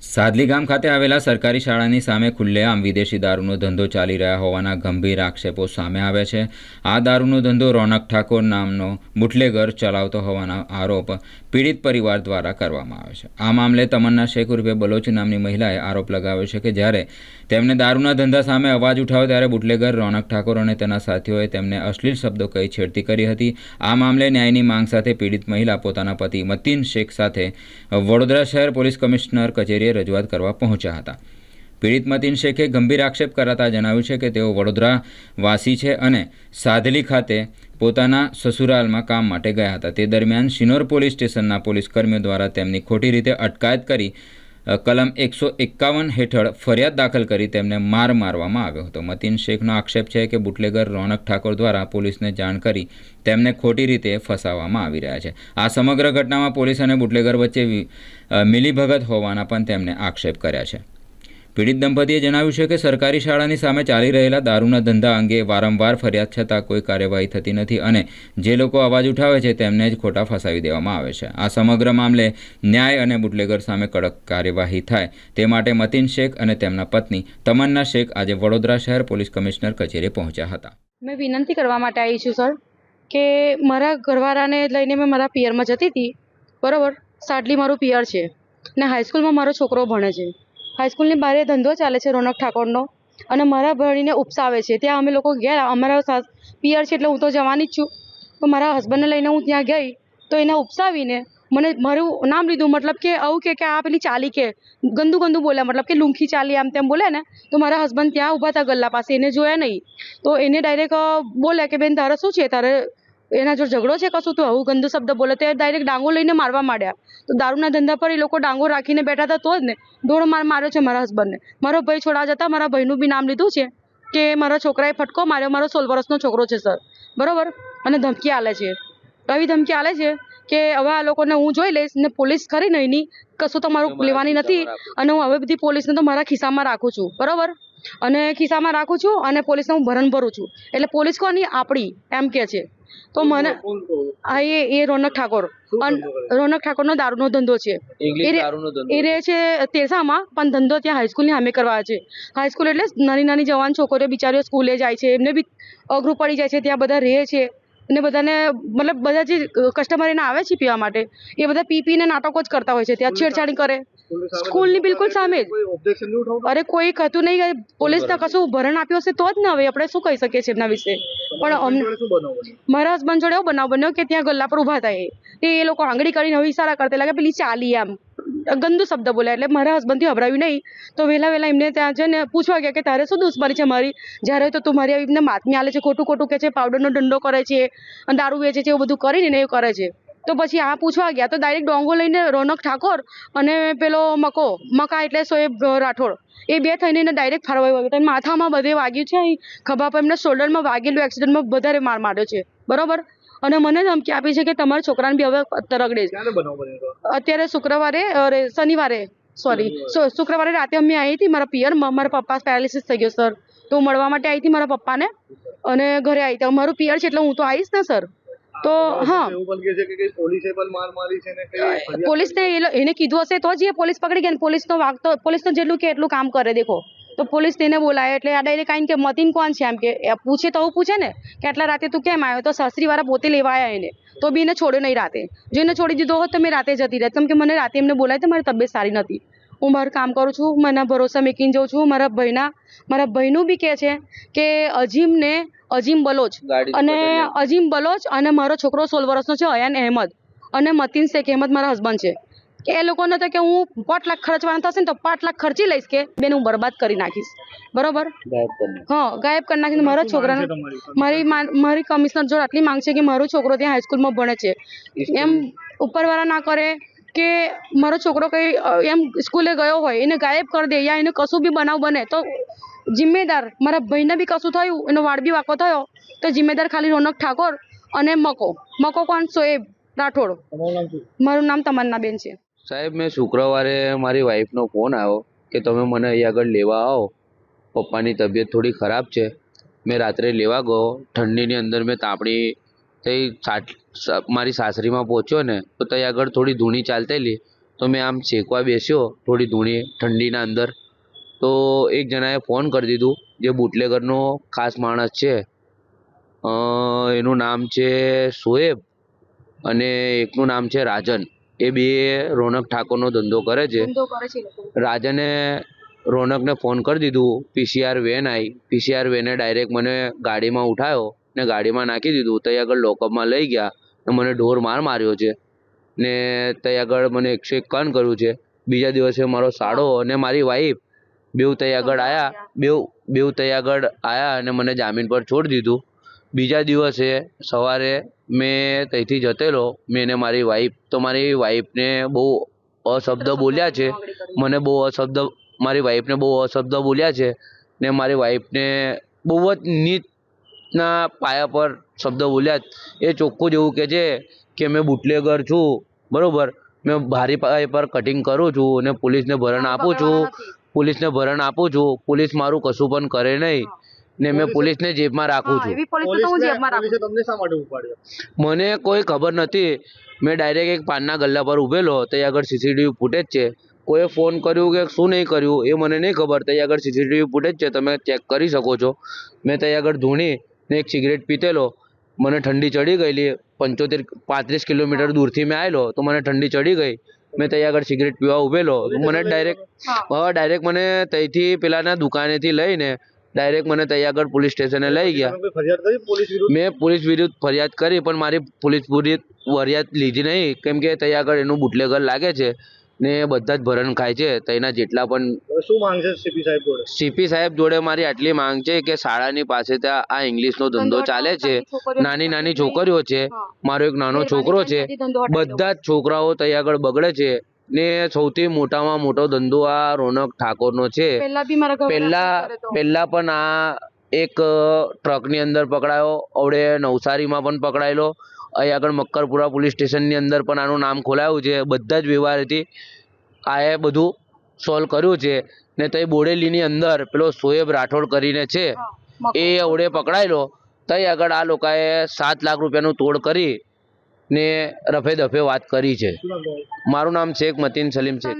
સાદલી ગામ ખાતે આવેલા સરકારી શાળાની સામે ખુલ્લેઆમ વિદેશી દારૂનો ધંધો ચાલી રહ્યા હોવાના ગંભીર આક્ષેપો સામે આવે છે. આ દારૂનો ધંધો રોનક ઠાકોર નામનો બુટલેગર ચલાવતો હોવાના આરોપ પીડિત પરિવાર દ્વારા કરવામાં આવે છે. આ મામલે તમન્ના શેખ ઉર્ફે બલોચ નામની મહિલાએ આરોપ લગાવ્યો છે કે જ્યારે તેમને દારૂના ધંધા સામે અવાજ ઉઠાવ્યો ત્યારે બુટલેગર રોનક ઠાકોર અને તેના સાથીઓએ તેમને અશ્લીલ શબ્દો કહી છેડતી કરી હતી. આ મામલે ન્યાયની માંગ સાથે પીડિત મહિલા પોતાના પતિ મતીન શેખ સાથે વડોદરા શહેર પોલીસ કમિશનર કચેરીએ રજૂઆત કરવા પહોંચ્યા હતા. પીડિત મતીન શેખે ગંભીર આક્ષેપ કરાતા જણાવ્યું છે કે તેઓ વડોદરા વાસી છે અને સાધલી ખાતે પોતાના સસુરાલમાં કામ માટે ગયા હતા. તે દરમિયાન શિનોર પોલીસ સ્ટેશનના પોલીસ કર્મીઓ દ્વારા તેમની ખોટી રીતે અટકાયત કરી કલમ એકસો એકાવન હેઠળ ફરિયાદ દાખલ કરી તેમને માર મારવામાં આવ્યો હતો. મતીન શેખનો આક્ષેપ છે કે બુટલેગર રોનક ઠાકોર દ્વારા પોલીસને જાણ કરી તેમને ખોટી રીતે ફસાવવામાં આવી રહ્યા છે. આ સમગ્ર ઘટનામાં પોલીસ અને બુટલેગર વચ્ચે મિલીભગત હોવાના પણ તેમણે આક્ષેપ કર્યા છે. પીડિત દંપતીએ જણાવ્યું છે કે સરકારી શાળાની સામે ચાલી રહેલા દારૂના ધંધા અંગે વારંવાર ફરિયાદ છતાં કોઈ કાર્યવાહી થતી નથી અને જે લોકો અવાજ ઉઠાવે છે તેમને જ ખોટા ફસાવી દેવામાં આવે છે. આ સમગ્ર મામલે ન્યાય અને બુટલેગર સામે કડક કાર્યવાહી થાય તે માટે મતીન શેખ અને તેમના પત્ની તમન્ના શેખ આજે વડોદરા શહેર પોલીસ કમિશનર કચેરી પહોંચ્યા હતા. મેં વિનંતી કરવા માટે આવી છું, સર, કે મારા ઘરવાળાને લઈને મેં મારા પિયરમાં જતી હતી. બરાબર સાડલી મારું પિયર છે ને હાઈસ્કૂલમાં મારો છોકરો ભણે છે. હાઈસ્કૂલની બહાર ધંધો ચાલે છે રોનક ઠાકોરનો. અને મારા ભણીને ઉપસાવે છે. ત્યાં અમે લોકો ગયા અમારા પિયર છે એટલે હું તો જવાની જ છું. તો મારા હસબન્ડને લઈને હું ત્યાં ગઈ, તો એને ઉપસાવીને મને મારું નામ લીધું. મતલબ કે આવું કે આ પેલી ચાલી કે, ગંદુ ગંદુ બોલ્યા. મતલબ કે લૂંખી ચાલી આમ તેમ બોલે ને, તો મારા હસબન્ડ ત્યાં ઊભા હતા ગલ્લા પાસે. એને જોયા નહીં. તો એને ડાયરેક્ટ બોલે કે બેન તારે શું છે? તારે એના જો ઝઘડો છે કશું? તો આવું ગંદુ શબ્દ બોલે તો એ ડાયરેક્ટ ડાંગો લઈને મારવા માંડ્યા. તો દારૂના ધંધા પર એ લોકો ડાંગો રાખીને બેઠા હતા તો જ ને દોડ માર માર્યો છે મારા હસબન્ડને મારો ભાઈ છોડા જતા મારા ભાઈનું બી નામ લીધું છે કે મારા છોકરાએ ફટકો માર્યો મારો સોળ વર્ષનો છોકરો છે સર બરાબર? અને ધમકી આલે છે. એવી ધમકી આલે છે કે હવે આ લોકોને હું જોઈ લઈશ ને પોલીસ ખરી ને એની? કશું તો મારું લેવાની નથી અને હું હવે બધી પોલીસને તો મારા ખિસ્સામાં રાખું છું. બરોબર? અને ખિસ્સામાં રાખું છું અને પોલીસને હું ભરણ ભરું છું. એટલે પોલીસ કોની? આપણી. એમ કે છે. તો મને આ એ એ રોનક ઠાકોર. રોનક ઠાકોરનો દારૂનો ધંધો છે. એ એ રહે છે તેરસામાં પણ ધંધો ત્યાં હાઈસ્કૂલની સામે કરવા છે. હાઈસ્કૂલ એટલે નાની નાની જવાન છોકરીઓ બિચારીઓ સ્કૂલે જાય છે. એમને બી અઘરું પડી જાય છે. ત્યાં બધા રહે છે. અને બધાને મતલબ બધા જે કસ્ટમર એને આવે છે પીવા માટે એ બધા પી પીને નાટકો જ કરતા હોય છે ત્યાં છેડછાડી કરે. સ્કૂલની બિલકુલ સામે જ. અરે કોઈ કહેતું નહીં પોલીસને કશું ભરણ આપ્યું હશે તો જ ને હવે આપણે શું કહી શકીએ છીએ એમના વિશે? પણ અમને મારા હસબન્ડ જોડે એવો બનાવ બન્યો કે ત્યાં ગલ્લા પર ઊભા થાય. એ તે એ લોકો આંગળી કરીને હવે ઇશારા કરતા લાગે પેલી ચાલી આમ. ગંદુ શબ્દ બોલ્યા એટલે મારા હસબન્ડથી હભરાયું નહીં. તો વહેલા વહેલા એમને ત્યાં છે ને પૂછવા ગયા કે તારે શું દુશ્મની છે મારી? જ્યારે તો તું મારી આવી રીતના માતમી આલે છે, ખોટું ખોટું કે છે પાવડરનો ધંધો કરે છે, અને દારૂ વેચે છે, એવું બધું કરીને ને એવું કરે છે. તો પછી આ પૂછવા ગયા તો ડાયરેક્ટ ડોંગો લઈને રોનક ઠાકોર અને પેલો મકો, મકા એટલે સોએબ રાઠોડ. એ બે થઈને એને ડાયરેક્ટ ફરવા વાગ્યો માથામાં બધે વાગ્યું છે અહીં. ખભા પર એમને શોલ્ડરમાં વાગેલું એક્સિડન્ટમાં વધારે માર માર્યો છે. બરોબર? અને મને ધમકી આપી છે કે તમારા છોકરાને બી હવે તરગડે છે. અત્યારે શુક્રવારે અરે શનિવારે સોરી શુક્રવારે રાતે અમે આવી હતી મારા પિયર મારા પપ્પા પેરાલિસિસ થઈ ગયો સર તો હું મળવા માટે આવી હતી મારા પપ્પાને અને ઘરે આવી હતી. મારું પિયર છે એટલે હું તો આવીશ ને સર તો હા પોલીસને એને કીધું હશે તો જ એ પોલીસ પકડી ગયા ને પોલીસનો વાગ તો પોલીસનો જેટલું કે એટલું કામ કરે દેખો. તો પોલીસ તેને બોલાય એટલે આ ડાયરેક્ટ આવીને કે મતીન કોણ છે એમ કે પૂછે તો હું પૂછે ને કે આટલા રાતે તું કેમ આવ્યો? તો સાસરીવાળા પોતે લેવાયા એને. તો બી એને છોડ્યો નહીં રાતે. જો એને છોડી દીધો હોત તો મેં રાતે જતી રહેત કેમ કે મને રાતે એમને બોલાય તો મારી તબિયત સારી નથી હું મારું કામ કરું છું મને ભરોસા મેકીને જાઉં છું. મારા ભાઈના મારા ભાઈનું બી કહે છે કે અજીમને અજીમ બલોચ અને અજીમ બલોચ અને મારો છોકરો સોળ વર્ષનો છે અયાન અહેમદ. અને મતીન શેખ અહેમદ મારા હસબન્ડ છે. કે એ લોકોને તો કે હું પાંચ લાખ ખર્ચવાના થશે ને તો પાંચ લાખ ખર્ચી લઈશ કે બેન હું બરબાદ કરી નાખીશ. બરોબર? હા ગાયબ કરી નાખીને મારા છોકરાને મારી મા- મારી કમિશનર જોડે આટલી માંગ છે કે મારો છોકરો ત્યાં હાઈસ્કૂલમાં ભણે છે. એમ ઉપરવાળા ના કરે કે મારો છોકરો કંઈ એમ સ્કૂલે ગયો હોય એને ગાયબ કરી દે યા એને કશું બી બનાવ બને તો જિમ્મેદાર મારા ભાઈને બી કશું થયું એનો વાળ બી વાંકો થયો તો જિમ્મેદાર ખાલી રોનક ઠાકોર અને મકો. મકો કોણ? સોએબ રાઠોડ. મારું નામ તમન્ના મારું નામ તમન્નાબેન છે. સાહેબ, મેં શુક્રવારે મારી વાઈફનો ફોન આવ્યો કે તમે મને અહીં આગળ લેવા આવો. પપ્પાની તબિયત થોડી ખરાબ છે. મેં રાત્રે લેવા ગયો. ઠંડીની અંદર મેં થઈ સાટ મારી સાસરીમાં પહોંચ્યો ને, તો ત્યાં આગળ થોડી ધૂણી ચાલતેલી. તો મેં આમ શેકવા બેસ્યો, થોડી ધૂણી ઠંડીના અંદર. તો એક જણાએ ફોન કરી દીધું, જે બુટલેગરનો ખાસ માણસ છે. એનું નામ છે શોએબ અને એકનું નામ છે રાજન. એ બે રોનક ઠાકોરનો ધંધો કરે છે. ધંધો કરે છે એ લોકો. રાજને રોનકને ફોન કરી દીધું પીસીઆર વેન આવી પીસીઆર વેને ડાયરેક્ટ મને ગાડીમાં ઉઠાયો ને ગાડીમાં નાખી દીધું ત્યાં આગળ લોકઅપમાં લઈ ગયા ને મને ઢોર માર માર્યો છે. ને ત્યાં આગળ મને એકસો એકાવન કર્યું છે. બીજા દિવસે મારો સાડો અને મારી વાઈફ બેઉ ત્યાં આગળ આવ્યા બેઉ બેઉ ત્યાં આગળ આવ્યા અને મને જામીન પર છોડી દીધું. બીજા દિવસે સવારે મેં ત્યાંથી જતેલો મેં ને મારી વાઈફ તો મારી વાઈફને બહુ અશબ્દ બોલ્યા છે. મને બહુ અશબ્દ મારી વાઈફને બહુ અશબ્દ બોલ્યા છે ને મારી વાઈફને બહુ જ નીચના પાયા પર શબ્દ બોલ્યા એ ચોખ્ખું જ એવું કહે છે કે મેં બુટલેગર છું બરાબર? મેં ભારી પાયા પર કટિંગ કરું છું અને પોલીસને ભરણ આપું છું પોલીસને ભરણ આપું છું પોલીસ મારું કશું પણ કરે નહીં. ને મેં પોલીસને જેબમાં રાખું છું. એવી પોલીસ તો હું જેબમાં રાખું. પોલીસે તમને શા માટે ઉપાડ્યો? મને કોઈ ખબર નથી. મેં ડાયરેક્ટ એક પાનના ગલ્લા પર ઊભેલો ત્યાં આગળ સીસીટીવી ફૂટેજ છે. કોઈએ ફોન કર્યું કે શું નહીં કર્યું એ મને નહીં ખબર. ત્યાં આગળ સીસીટીવી ફૂટેજ છે તમે ચેક કરી શકો છો. મેં ત્યાં આગળ ધૂણી ને એક સિગરેટ પીતેલો. મને ઠંડી ચડી ગયેલી. પંચોતેર પાંત્રીસ કિલોમીટર દૂરથી મેં આવેલો તો મને ઠંડી ચડી ગઈ. મેં ત્યાં આગળ સિગરેટ પીવા ઉભેલો. તો મને ડાયરેક્ટ ડાયરેક્ટ મને ત્યાંથી પેલાના દુકાનેથી લઈને ડાયરેક્ટ મને ત્યાં આગળ પોલીસ સ્ટેશને લઈ ગયા. મેં પોલીસ વિરુદ્ધ ફરિયાદ કરી પણ મારી પોલીસ વિરુદ્ધ ફરિયાદ લીધી નહીં. કેમ કે ત્યાં આગળ એનું બુટલેગર લાગે છે ને બધા જ ભરણ ખાય છે ત્યાંના જેટલા પણ શું માંગ છે સીપી સાહેબ જોડે? સીપી સાહેબ જોડે મારી આટલી માંગ છે કે શાળાની પાસે ત્યાં આ ઇંગ્લિશનો ધંધો ચાલે છે. નાની નાની છોકરીઓ છે. મારો એક નાનો છોકરો છે. બધા જ છોકરાઓ ત્યાં આગળ બગડે છે. ને સૌથી મોટામાં મોટો ધંધો આ રોનક ઠાકોરનો છે. પહેલા પહેલા પણ આ એક ટ્રકની અંદર પકડાયો અવડે નવસારીમાં પણ પકડાયેલો. અહીં આગળ મક્કરપુરા પોલીસ સ્ટેશનની અંદર પણ આનું નામ ખોલાયું છે. બધા જ વ્યવહારથી આએ બધું સોલ્વ કર્યું છે. ને તઈ બોડેલીની અંદર પેલો સોએબ રાઠોડ કરીને છે એ અવડે પકડાયેલો. તઈ આગળ આ લોકોએ સાત લાખ રૂપિયાનું તોડ કરી ને રફે દફે વાત કરી છે? મારું નામ શેખ મતીન સલીમ છે